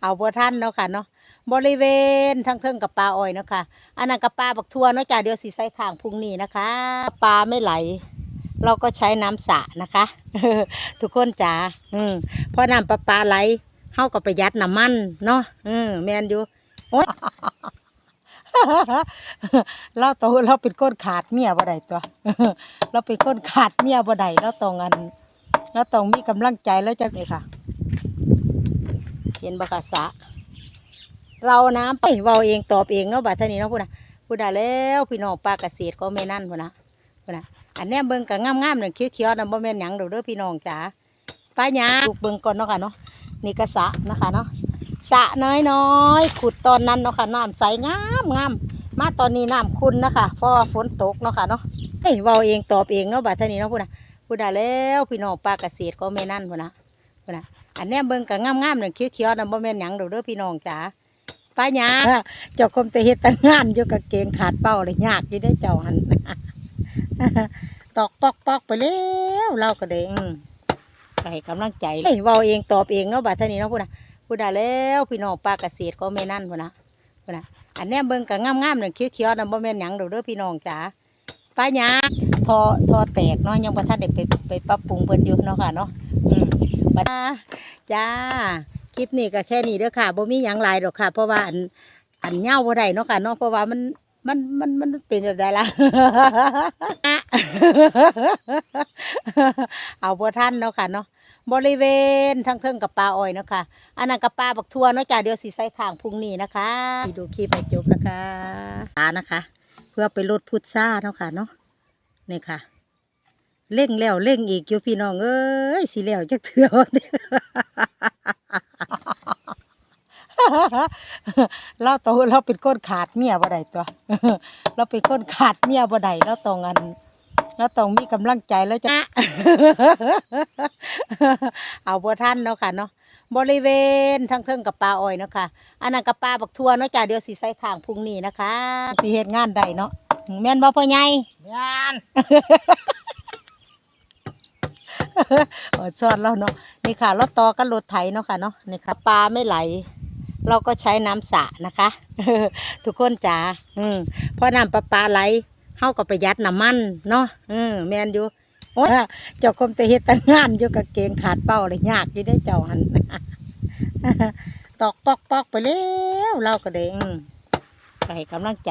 เอาบัท่านเนาะค่ะเนาะบริเวณทั้งเทิงกับปลาอ้อยเนาะค่ะอันนั้นกับปลาบักทัวเนาะจ้าเดี๋ยวสีใส่ข้างพรุ่งนี้นะคะ ปลาไม่ไหล เราก็ใช้น้ำสระนะคะ ทุกคนจ๋าอืมเพราะน้ำประปลาไหลเฮาก็ประหยัดน้ำมันเนาะอืมแมนอยู่โอ๊ยเราโตเราเป็นก้นขาดเมียบ่ได้ตัว เราเป็นก้นขาดเมียบ่ได้เราต้องอัน เราต้องมีกำลังใจแล้วจังเลยค่ะ เห็นบกสะ เราน้ำไปเว้าเองตอบเองเนาะบัดท่านี้เนาะพูดนะพูดนะแล้วพี่น้องปลาเกษตรก็ไม่นั่นพูดนะพูดนะอันนี้เบิ่งก็งามๆหนึ่งเขียวๆนะบ่แม่นหยังดอเด้อพี่น้องจ๋าปลาหยาลูกเบิ่งก่อนเนาะค่ะเนาะนี่ก็สะนะคะเนาะสะน้อยๆขุดตอนนั้นเนาะค่ะน้ำใสงามงามมาตอนนี้น้ำคุณนะคะเพราะฝนตกเนาะค่ะเนาะเฮ้ยเว้าเองตอบเองเนาะบัดท่านี้เนาะพูดนะ พูดนะแล้วพี่น้องปลาเกษตรก็ไม่นั่นพูดนะพูดนะอันนี้เบิ่งก็งามๆหนึ่งเขียวๆนะบ่แม่นหยังดอกเด้อพี่น้องจ๋าป้าหยาเจ้าคมแต่เฮ็ดแตั้งานอยู่กับเกงขาดเป้าเลยยากอยู่ได้เจ้าหันตอกปอกปอกไปแล้วเราก็เด้งไปให้กำลังใจเฮ้ยเว้าเองตอบเองเนาะบัดท่านี้เนาะพูดนะพูดนะแล้วพี่น้องปลาเกษตรก็ไม่นั่นพูดนะพูดนะอันนี้เบิ่งก็งามๆหนึ่งเขียวๆนะบ่แม่นหยังดอกเด้อพี่น้องจ๋าป้าหยา ท่อท่อแตกเนาะยังบ่ทันได้ไปไปปรับปรุงเพิ่นอยู่เนาะค่ะเนาะอืมบัดจ้าคลิปนี้ก็แค่นี้เด้อค่ะบ่มีหยังหลายดอกค่ะ เพราะว่าอันอันเหย้าบ่ได้เนาะค่ะเนาะเพราะว่ามันมันมันมันเป็นแบบใดล่ะ เอาบ่ทันเนาะค่ะเนาะบริเวณทั้งเทิงกับปลาอ้อยเนาะค่ะอันนั้นกับปลาบักทัวเนาะจ้าเดี๋ยวสิใส่ข้างพรุ่งนี้นะคะดูคลิปให้จบนะคะตานะคะ เพื่อไปลดพุทราเนาะค่ะเนาะ นี่ค่ะเร่งแล้วเร่งอีกอยู่พี่น้องเอ้ยสิแล้วจักเถื่อนเราโตเราเป็นก้นขาดเมียบ่ได้ตัว เราเป็นก้นขาดเมียบ่ได้เราต้องอันเราต้องมีกำลังใจแล้วจะเอาบัท่านเนาะค่ะเนาะบริเวณทั้งเทิงกับปลาอ้อยเนาะค่ะอันนั้นกับปลาบักทัวเนาะจ้าเดี๋ยวสิใส่ข้างพุ่งนี้นะคะสิเฮ็ดงานได้เนาะ แม่นบ่พ่อใหญ่ยานเออชอดแล้วเนาะนี่ค่ะรถต่อกับรถไถเนาะค่ะเนาะนี่ค่ะปลาไม่ไหล เราก็ใช้น้ำสระนะคะ ทุกคนจ๋าอืมเพราะน้ำประปาไหลเฮาก็ประหยัดน้ำมันเนาะอืมแมนอยู่โอ้ยเจ้าคมแต่เฮ็ดแตั้งงานอยู่กับเกงขาดเป้าเลยยากอยู่ได้เจ้าหันตอกปอกปอกไปแล้วเราก็เด้งไป ให้กำลังใจ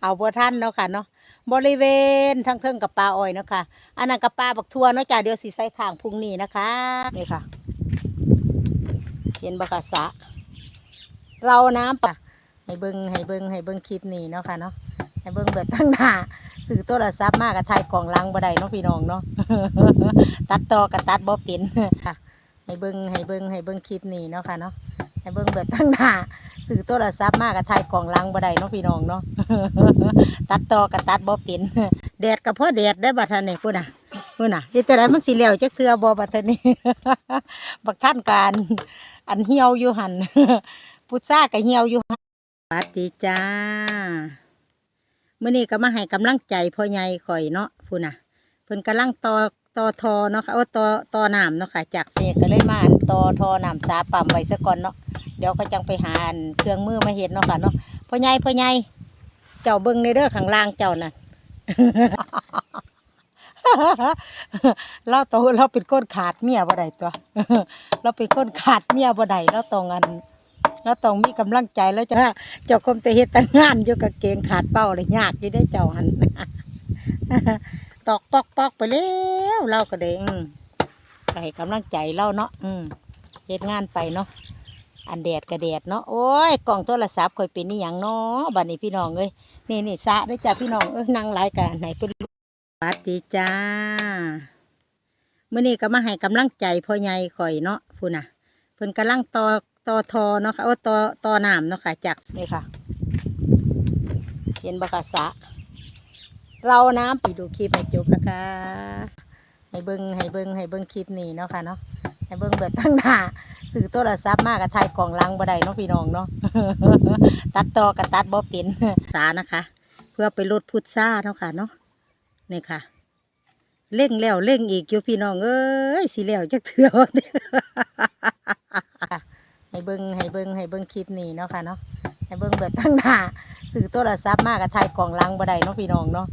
เอาบัท่านเนาะค่ะเนาะบริเวณทั้งเทิงกับปลาอ้อยเนาะค่ะอันนั้นกับปลาบักทั่วเนาะจ้าเดี๋ยวสีใส่ข้างพรุ่งนี้นะคะนี่ค่ะเห็นบกสะเราน้ำปะให้เบิงให้เบิงให้เบิงคลิปนี้เนาะค่ะเนาะให้เบิงแบบตั้งหน้าสื่อโทรศัพท์มากกับไทยกล่องลังบ่ได้เนาะพี่น้องเนาะตัดต่อกับตัดบ่เป็นค่ะให้เบิงให้เบิงให้เบิงคลิปนี้เนาะค่ะเนาะ ให้เบิ่งแบบตั้งหน้าสื่อโทรศัพท์มากกับไทยกล่องลังบ่ได้เนาะพี่น้องเนาะตัดต่อกับตัดบ่เป็นแดดกับพ่อแดดได้บัดทันนี่พูดน่ะพูดน่ะเฮ็ดจังไดมันสิแล้วจักเทือบ่บัดทันนี่บักท่านการอันเหี่ยวอยู่หันพุทราก็เหี่ยวอยู่หันสวัสดีจ้าเมื้อนี้ก็มาให้กำลังใจพ่อใหญ่ข่อยเนาะพูดน่ะเพิ่นกำลังต่อ ตอทอเนาะค่ะโอ้ตอต่อน้ำเนาะค่ะ จากเศษก็เลยมาอันตอทอหน้ำสาปั๊มไว้ซะก่อนเนาะเดี๋ยวก็จังไปหาอันเครื่องมือมาเฮ็ดเนาะค่ะเนาะพ่อใหญ่พ่อใหญ่เจ้าเบิ่งในเด้อข้างล่างเจ้าน่ะ เราโตเราเป็นก้นขาดเมียบ่ได้ตัว เราเป็นก้นขาดเมียบ่ได้เราต้องอันเราต้องมีกำลังใจแล้วจะเจ้าคมแต่เฮ็ดแตั้งงานอยู่กับเกงขาดเป้าเลยยากอยู่ได้เจ้าหัน ตอกปอกปอกไปแล้วเราก็เด้งให้กำลังใจเราเนาะอืมเฮ็ดงานไปเนาะอันแดดกระแดดเนาะโอ้ยกล่องโทรศัพท์คอยเป็นนี่อย่างเนาะบัดนี้พี่น้องเอ้ยนี่นี่สะได้จ้าพี่น้องเอ้ยนั่งหลายกันไหนเป็นสวัสดีจ้าเมื่อนี้ก็มาให้กำลังใจพ่อใหญ่ข่อยเนาะพูน่ะเพิ่นกำลังต่อต่อทอเนาะค่ะโอ้ต่อต่อน้ำเนาะค่ะจากนี่ค่ะเห็นบกสะ เราน้ำไปดูคลิปให้จบนะคะให้เบิ้งให้เบิ้งให้เบิ้งคลิปนี้เนาะค่ะเนาะให้เบิ้งแบบตั้งหน้าสื่อโทรศัพท์มากกับไทยกล่องลังบ่ได้เนาะพี่น้องเนาะตัดต่อกับตัดบ่เป็นสานะคะ เพื่อไปลดพุทราเนาะค่ะเนาะนี่ค่ะเร่งแล้วเร่งอีกอยู่พี่น้องเอ้ยสิแล้วจักเถื่อเด้อให้เบิ่งให้เบิ่งให้เบิ่งคลิปนี้เนาะค่ะเนาะ ให้เบิ่งแบบตั้งหน้าสื่อโทรศัพท์มากกับถ่ายกล่องลังบ่ได้เนาะพี่น้องเนาะ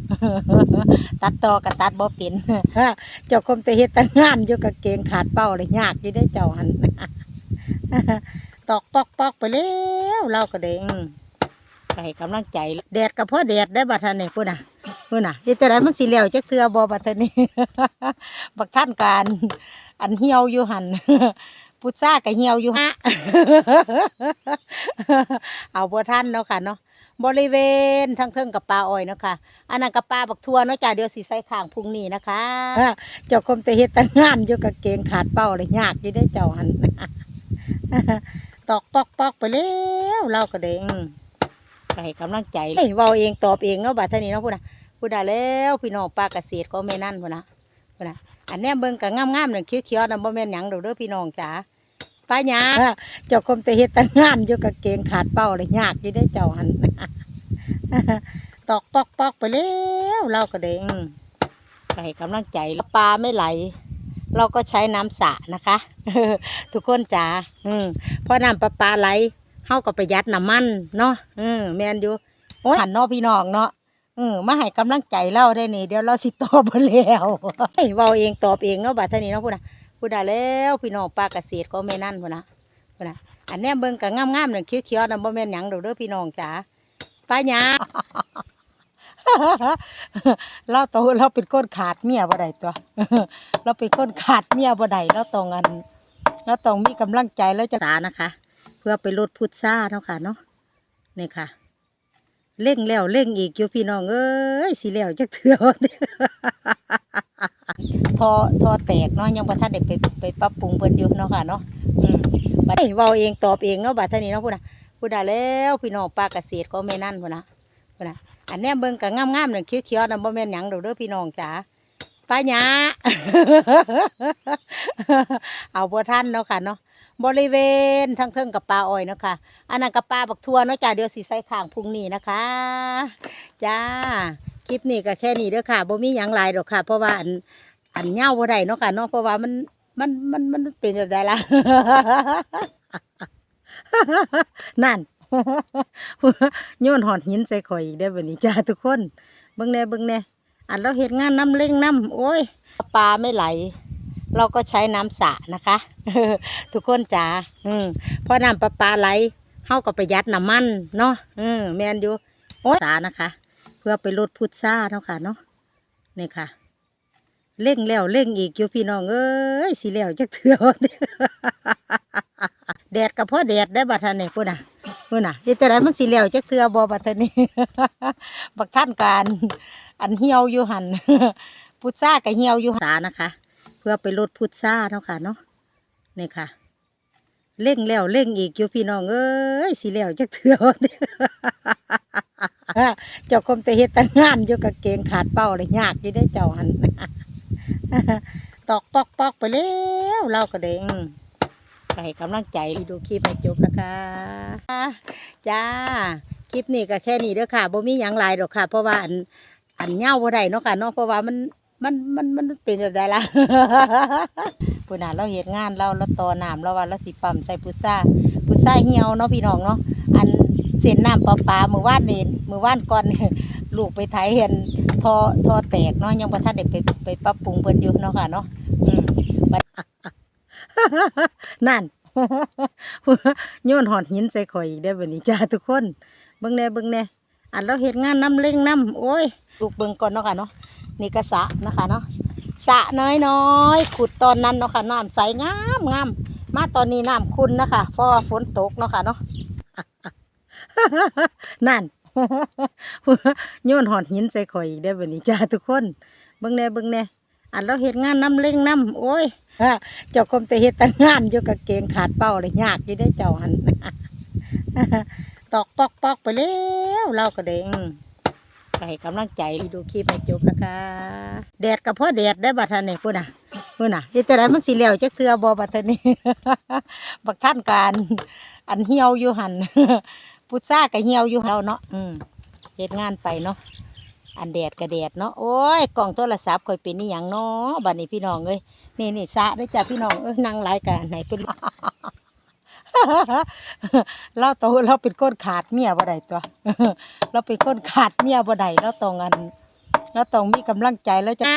ตัดต่อกับตัดบ่เป็นเจ้าคมต่เฮ็ดแต่งานอยู่กับเกงขาดเป้าเลยยากอยู่ได้เจ้าหันตอกปอกปอกไปแล้วเราก็เด้งให้กำลังใจแดดกับพ่อแดดได้บัดทันนี่พุ่นน่ะพุ่นน่ะเฮ็ดแต่ไรมันสิแล้วจักเทือบ่บัดทันนี่บักท่านการอันเหี่ยวอยู่หัน พุทรากับเหี่ยวอยู่ฮะเอาบ่ท่านเนาะค่ะเนาะบริเวณทั้งเทิงกับปลาอ้อยเนาะค่ะอันนั้นกับปลาบักทั่วเนาะจ้าเดี๋ยวสิใส่ข้างพรุ่งนี้นะคะเจ้าคมแต่เฮ็ดแต่งานอยู่กับเกงขาดเป้าเลยยากอยู่ได้เจ้าหันตอกปอกปอกไปแล้วเราก็เด้งไปให้กำลังใจเฮ้ยเว้าเองตอบเองเนาะบัดเท่านี้เนาะพูดนะพูดได้แล้วพี่น้องปลาเกษตรก็ไม่นั่นพูดนะพูดนะอันเนี้ยเบิ่งก็งามๆหนึ่งเขียวๆนะบ่แม่นหยังดอกเด้อพี่น้องจ๋า ป้าหยาเจ้าคมแต่เฮ็ดแต่งานอยู่กับเกงขาดเป้าเลยยากอยู่ได้เจ้าหันตอกปอกปอกไปแล้วเราก็เด้งไปให้กำลังใจปลาไม่ไหล เราก็ใช้น้ำสระนะคะ ทุกคนจ๋าอืมเพราะน้ำประปาไหลเฮาก็ประหยัดน้ำมันเนาะอืมแมนอยู่โอ้ยหันเนอพี่น้องเนาะอืมมาให้กำลังใจเราได้นี่ เดี๋ยวเราสิตอบบ่แล้วเฮ้ยเว้าเองตอบเองเนาะบัดเท่านี้เนาะพูดนะ พูดได้แล้วพี่น้องปลาเกษตรก็ไม่นั่นพูดนะพูดนะอันนี้เบิ่งก็งามๆหนึ่งเขียวๆนะบ่แม่นหยังดอกเด้อพี่น้องจ๋าป้าหยาเราโตเราเป็นคนขาดเมียบ่ได้ตัว เราเป็นคนขาดเมียบ่ได้เราต้องอันเราต้องมีกำลังใจแล้วจะสานะคะ เพื่อไปลดพุทราเนาะค่ะเนาะนี่ค่ะเร่งแล้วเร่งอีกอยู่พี่น้องเอ้ยสิแล้วจักเถื่อเด้อ ทอทอแตกเนาะยังบ่ทันได้ไปไปปรับปรุงเพิ่นอยู่เนาะค่ะเนาะอืมบัดนี้เว้าเองตอบเองเนาะบัดท่านี้เนาะพูดนะพูดได้แล้วพี่น้องปลาเกษตรก็ไม่นั่นพุ่นนะพุ่นนะอันนี้เบิ่งก็งามๆหนึ่งเขียวๆนะบ่แม่นหยังดอกเด้อพี่น้องจ๋าป้าหยาเอาบ่ท่านเนาะค่ะเนาะบริเวณทั้งเทิงกับปลาอ้อยเนาะค่ะอันนั้นกับปลาบักทั่วเนาะจ้าเดี๋ยวสิใส่ข้างพุ่งนี้นะคะจ้าคลิปนี้ก็แค่นี้เด้อค่ะบ่มีหยังหลายดอกค่ะ เพราะว่าอัน อันเหย้าบ่ได้เนาะค่ะเนาะเพราะว่ามันมันมันมันเป็นแบบใดล่ะนั่นโยนหอดหินใส่ข่อยอีกได้บัดนี้จ้าทุกคนเบิ่งแน่เบิ่งแน่อันเราเฮ็ดงานน้ำเล่งน้ำโอ้ยปลาไม่ไหล เราก็ใช้น้ำสระนะคะ ทุกคนจ๋าอืมเพราะน้ำประปลาไหลเฮาก็ประหยัดน้ำมันเนาะอืมแมนอยู่โอ้ยสานะคะ เพื่อไปลดพุทราเนาะค่ะเนาะนี่ค่ะ เร่งแล้วเร่งอีกอยู่พี่น้องเอ้ยสิแล้วจักเถื่อเด้อแดดกับพ่อแดดได้บัดทันนี่พุ่นน่ะพุ่นน่ะเฮ็ดแต่ไรมันสิแล้วจักเถื่อบ่บัดทันนี่บักท่านการ อันเหี่ยวอยู่หันพุทรากับเหี่ยวอยู่สานะคะ เพื่อไปลดพุทราเนาะค่ะเนาะนี่ค่ะเร่งแล้วเร่งอีกอยู่พี่น้องเอ้ยสิแล้วจักเถื่อเด้อเจ้าคมแต่เฮ็ดแต่งงานอยู่กับเกงขาดเป้าเลยยากยู่ได้เจ้าหัน ตอกปอกปอกไปแล้วเราก็เด้งให้กำลังใจดูคลิปให้จบนะคะจ้าคลิปนี้ก็แค่นี้เด้อค่ะบ่มีหยังหลายดอกค่ะ เพราะว่าอันอันเหย้าบ่ได้เนาะค่ะเนาะเพราะว่ามันมันมันมันเป็นแบบใดล่ะปุ่นน่ะเราเฮ็ดงานเราเราต่อน้ำเราว่าเราสิปั๊มใส่พุทราพุทราเหี่ยวเนาะพี่น้องเนาะอันเส้นน้ำประปาเมื่อวานนี่เมื่อวานก่อนลูกไปไถเห็น ทอทอแตกเนาะยังบ่ทันได้ไปไปปรับปรุงเพิ่นอยู่เนาะค่ะเนาะอืมนั่นโยนหอดหินใส่ข่อยอีกได้อบัดนี้จ้าทุกคนเบิ่งแน่เบิ่งแน่อันเราเฮ็ดงานน้ำเล่งน้ำโอ้ยลูกเบิ่งก่อนเนาะค่ะเนาะนี่ก็สะนะคะเนาะสะน้อยน้อยขุดตอนนั้นเนาะค่ะน้ำใสงามงามมาตอนนี้น้ำคุณนะคะเพราะว่าฝนตกเนาะค่ะเนาะนั่น โยนหอดหินใส่ข่อยอีกได้อบัดนี้จ้าทุกคนเบิ่งแน่เบิ่งแน่อันเราเฮ็ดงานน้ำเล่งน้ำโอ้ยเจ้าคมแต่เฮ็ดแต่งานอยู่กับเกงขาดเป้าเลยยากอยู่ได้เจ้าหันตอกปอกปอกไปแล้วเราก็เด้งให้กำลังใจดูคลิปให้จบนะคะแดดกับพ่อแดดได้บัดทันนี่พุ่นน่ะพุ่นน่ะเฮ็ดแต่ไรมันสิแล้วจักเทือบ่บัดทันนี่บักท่านการอันเหี่ยวอยู่หัน พุทรากับเหี่ยวอยู่เราเนาะอืมเฮ็ดงานไปเนาะอันแดดกระแดดเนาะโอ้ยกล่องโทรศัพท์คอยเป็นนี่อย่างเนาะบัดนี้พี่น้องเอ้ยนี่นี่สระได้จ้ะพี่น้องเอ้ยนั่งไลฟ์กันไหนเป็นเราโตเราเป็นคนขาดเมียบ่ได้ตัว เราเป็นคนขาดเมียบ่ได้เราต้องอันเราต้องมีกำลังใจแล้วจ้ะ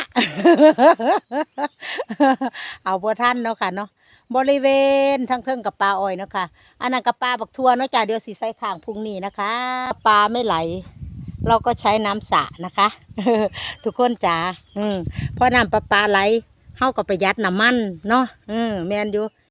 เอาบ่ทันเนาะค่ะเนาะ บริเวณทั้งเทิงกับปลาอ้อยนะคะอันนั้นกับปลาบักทั่วเนาะจ้าเดี๋ยวสีใส่ข่างพุ่งนี้นะคะปลาไม่ไหล เราก็ใช้น้ำสระนะคะ ทุกคนจ๋าอืมเพราะน้ำปลาปลาไหลเข้าก็ประหยัดน้ำมันเนาะอืมแมนอยู่